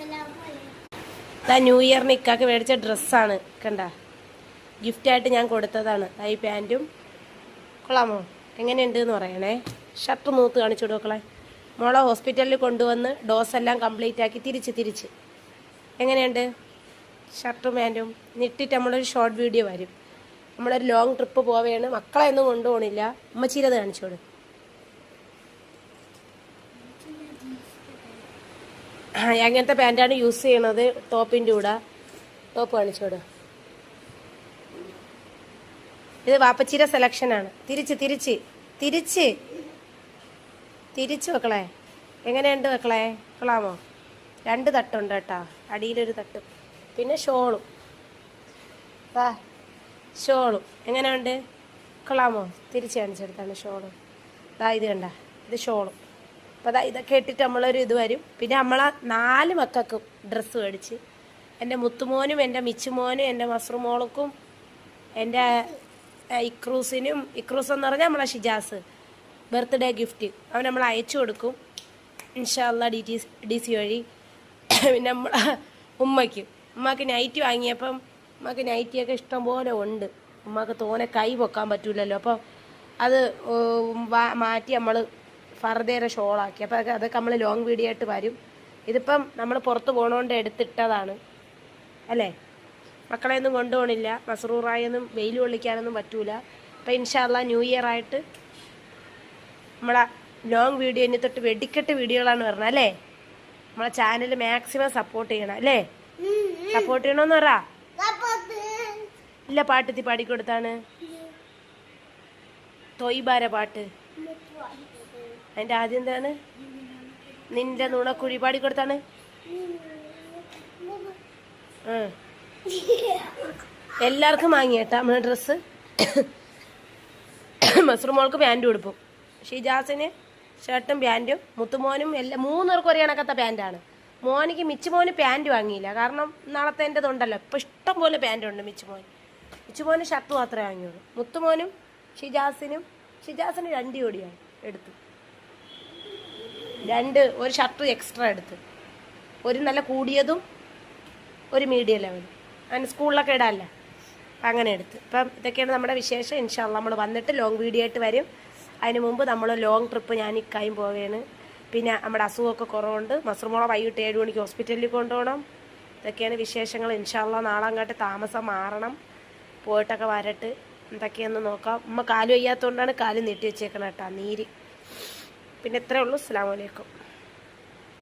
ഇതാ ന്യൂ ഇയറിന് ഇക്കാക്ക് മേടിച്ച ഡ്രസ്സാണ് കണ്ട? ഗിഫ്റ്റായിട്ട് ഞാൻ കൊടുത്തതാണ്. ഈ പാന്റും കൊള്ളാമോ? എങ്ങനെയുണ്ട് എന്ന് പറയണേ. ഷർട്ട് മൂത്ത് കാണിച്ചു കൊടുക്കളെ മോളെ ഹോസ്പിറ്റലിൽ കൊണ്ടുവന്ന് ഡോസ് എല്ലാം കംപ്ലീറ്റ് ആക്കി തിരിച്ച് തിരിച്ച്. എങ്ങനെയുണ്ട്? ഷർട്ടും പാന്റും നിട്ടിട്ട് നമ്മളൊരു ഷോർട്ട് വീഡിയോ വരും. നമ്മളൊരു ലോങ് ട്രിപ്പ് പോവുകയാണ് മക്കളെ ഒന്നും കൊണ്ടുപോകണില്ല ഉമ്മച്ചീരത് കാണിച്ചു ആ, അങ്ങനത്തെ പാന്റാണ് യൂസ് ചെയ്യണത്. ടോപ്പിന്റെ കൂടെ. ടോപ്പ് കാണിച്ചോട് ഇത് വാപ്പച്ചീര സെലക്ഷനാണ് തിരിച്ച് തിരിച്ച് തിരിച്ച്. തിരിച്ച് വെക്കളെ. എങ്ങനെയുണ്ട് വെക്കളേ? വെക്കളാമോ രണ്ട് തട്ടുണ്ട് കേട്ടോ. അടിയിലൊരു തട്ട്. പിന്നെ ഷോളും. വാ ഷോളും. എങ്ങനെയുണ്ട്? വെക്കളാമോ തിരിച്ച് കാണിച്ചെടുത്താണ് ഷോളും. ഇതാ ഇത് കണ്ട. ഇത് ഷോളും. അപ്പോൾ അതാ ഇതൊക്കെ ഇട്ടിട്ട് നമ്മളൊരു ഇത് വരും. പിന്നെ നമ്മളെ നാല് മക്കൾക്കും ഡ്രസ്സ് മേടിച്ച്. എന്റെ മുത്തുമോനും എന്റെ മിച്ചുമോനും എന്റെ മസ്റുമോൾക്കും എന്റെ ഇക്രൂസിനും ഇക്രൂസ് എന്ന് പറഞ്ഞാൽ നമ്മളെ ഷിജാസ്. Birthday gift. അവൻ നമ്മൾ അയച്ചു കൊടുക്കും. ഇൻഷാല്ല ഡി ടി ഡി സി വഴി. പിന്നെ നമ്മളെ ഉമ്മയ്ക്ക്. ഉമ്മക്ക് നൈറ്റ് വാങ്ങിയപ്പം ഉമ്മക്ക് നൈറ്റിയൊക്കെ ഇഷ്ടംപോലെ ഉണ്ട്. ഉമ്മക്ക് തോനെ കൈ പൊക്കാൻ പറ്റൂലല്ലോ. അപ്പോൾ അത് മാറ്റി നമ്മൾ ഫർദേറെ ഷോളാക്കി. അപ്പോൾ അതൊക്കെ നമ്മൾ ലോങ് വീഡിയോ ആയിട്ട് വരും. ഇതിപ്പം നമ്മൾ പുറത്ത് പോകണോണ്ട് എടുത്തിട്ടതാണ്. അല്ലേ? മക്കളെ ഒന്നും കൊണ്ടുപോകണില്ല മസറൂറായൊന്നും വെയിൽ കൊള്ളിക്കാനൊന്നും പറ്റൂല. അപ്പം ഇൻഷാല്ല ന്യൂ ഇയർ ആയിട്ട് നമ്മളെ ലോങ് വീഡിയോ ഇനി തൊട്ട് വെടിക്കെട്ട് വീഡിയോകളാണ് പറഞ്ഞത് അല്ലേ? നമ്മളെ ചാനൽ മാക്സിമം സപ്പോർട്ട് ചെയ്യണം അല്ലേ? സപ്പോർട്ട് ചെയ്യണമെന്ന് പറ. ഇല്ല പാട്ടെത്തി പാടിക്കൊടുത്താണ്. തൊയ്ബാര പാട്ട്. അതിന്റെ ആദ്യം എന്താണ്? നിന്റെ നുണ കുഴിപാടി കൊടുത്താണ്. എല്ലാവർക്കും വാങ്ങിയേട്ടാ നമ്മുടെ ഡ്രസ്സ് മസ്റുമോൾക്ക് പാന്റും കൊടുക്കും. ഷിജാസിന് ഷർട്ടും പാന്റും മുത്തുമോനും എല്ലാം മൂന്നുപേർക്കും ഒരേ കണക്കത്തെ പാന്റാണ് മോനിക്ക് മിച്ചുമോന് പാന്റ് വാങ്ങിയില്ല. കാരണം നാളത്തെ എന്റെ ഉണ്ടല്ലോ. ഇപ്പം ഇഷ്ടം പോലെ പാന്റ് ഉണ്ട് മിച്ചുമോൻ മിച്ചുമോന് ഷർട്ട് മാത്രമേ വാങ്ങിയുള്ളൂ. മുത്തുമോനും ഷിജാസിനും ഷിജാസിന് രണ്ട് ജോഡിയാണ് എടുത്തു. രണ്ട് ഒരു ഷർട്ട് എക്സ്ട്രാ എടുത്ത്. ഒരു നല്ല കൂടിയതും ഒരു മീഡിയം ലെവൽ അങ്ങനെ സ്കൂളിലൊക്കെ ഇടാമല്ലേ അങ്ങനെ എടുത്ത്. ഇപ്പം ഇതൊക്കെയാണ് നമ്മുടെ വിശേഷം. ഇൻഷാല്ല നമ്മൾ വന്നിട്ട് ലോങ് വീഡിയോ ആയിട്ട് വരും. അതിന് മുമ്പ് നമ്മൾ ലോങ് ട്രിപ്പ് ഞാൻ ഇക്കായും പോവുകയാണ് പിന്നെ നമ്മുടെ അസുഖമൊക്കെ കുറവുണ്ട്. മസ്റുമോളെ വൈകിട്ട് ഏഴ് മണിക്ക് ഹോസ്പിറ്റലിൽ കൊണ്ടുപോകണം. ഇതൊക്കെയാണ് വിശേഷങ്ങൾ. ഇൻഷാല്ല നാളെ അങ്ങോട്ട് താമസം മാറണം. പോയിട്ടൊക്കെ വരട്ട്. എന്തൊക്കെയെന്ന് നോക്കാം. ഉമ്മ കാൽ വയ്യാത്തതുകൊണ്ടാണ് കാൽ നീട്ടി വെച്ചേക്കണം കേട്ടോ. നീര്. പിന്നെ ഇത്രയേ ഉള്ളൂ. അസ്സാം വലൈക്കും